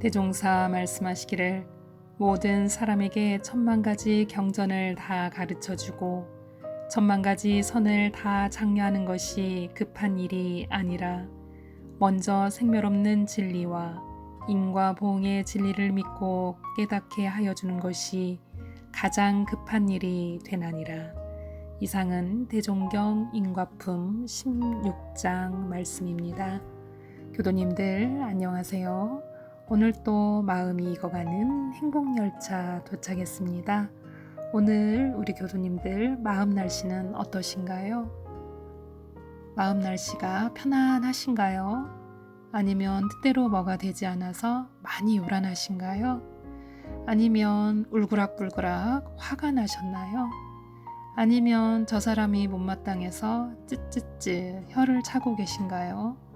대종사 말씀하시기를 모든 사람에게 천만 가지 경전을 다 가르쳐 주고 천만 가지 선을 다 장려하는 것이 급한 일이 아니라 먼저 생멸없는 진리와 인과 보응의 진리를 믿고 깨닫게 하여 주는 것이 가장 급한 일이 되나니라. 이상은 대종경 인과품 16장 말씀입니다. 교도님들 안녕하세요. 오늘 또 마음이 익어가는 행복열차 도착했습니다. 오늘 우리 교도님들 마음 날씨는 어떠신가요? 마음 날씨가 편안하신가요? 아니면 뜻대로 뭐가 되지 않아서 많이 요란하신가요? 아니면 울그락불그락 화가 나셨나요? 아니면 저 사람이 못마땅해서 찌찌찌 혀를 차고 계신가요?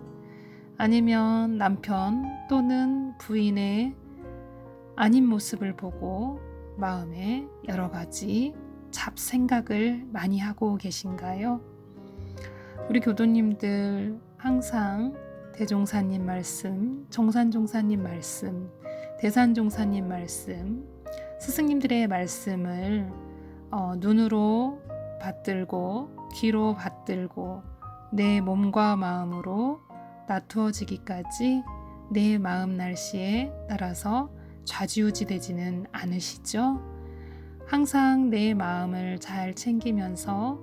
아니면 남편 또는 부인의 아닌 모습을 보고 마음에 여러 가지 잡생각을 많이 하고 계신가요? 우리 교도님들 항상 대종사님 말씀, 정산종사님 말씀, 대산종사님 말씀, 스승님들의 말씀을 어, 눈으로 받들고 귀로 받들고 내 몸과 마음으로 나투어지기까지 내 마음 날씨에 따라서 좌지우지되지는 않으시죠? 항상 내 마음을 잘 챙기면서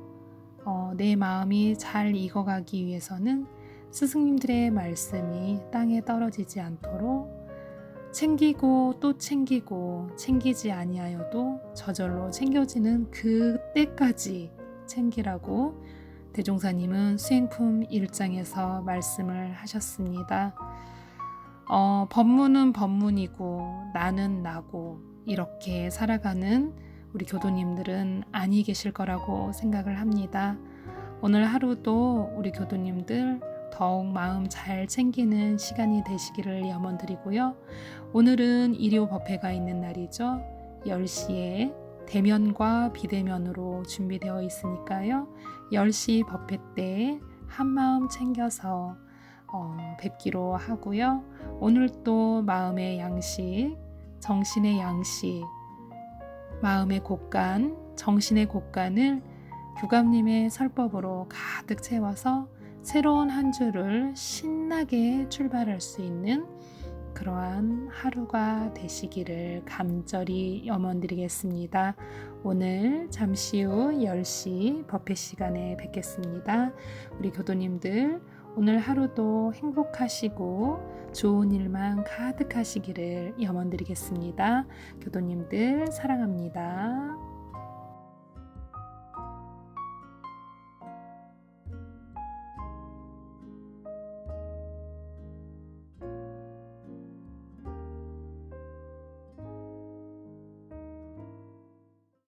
어, 내 마음이 잘 익어가기 위해서는 스승님들의 말씀이 땅에 떨어지지 않도록 챙기고 또 챙기고 챙기지 아니하여도 저절로 챙겨지는 그때까지 챙기라고 대종사님은 수행품 1장에서 말씀을 하셨습니다. 어, 법문은 법문이고 나는 나고 이렇게 살아가는 우리 교도님들은 아니 계실 거라고 생각을 합니다. 오늘 하루도 우리 교도님들 더욱 마음 잘 챙기는 시간이 되시기를 염원드리고요. 오늘은 일요 법회가 있는 날이죠. 10시에 대면과 비대면으로 준비되어 있으니까요. 10시 법회 때 한마음 챙겨서 어, 뵙기로 하고요. 오늘 또 마음의 양식, 정신의 양식, 마음의 곳간, 정신의 곳간을 교감님의 설법으로 가득 채워서 새로운 한 주를 신나게 출발할 수 있는 그러한 하루가 되시기를 감절히 염원드리겠습니다. 오늘 잠시 후 10시 법회 시간에 뵙겠습니다. 우리 교도님들 오늘 하루도 행복하시고 좋은 일만 가득하시기를 염원드리겠습니다. 교도님들 사랑합니다.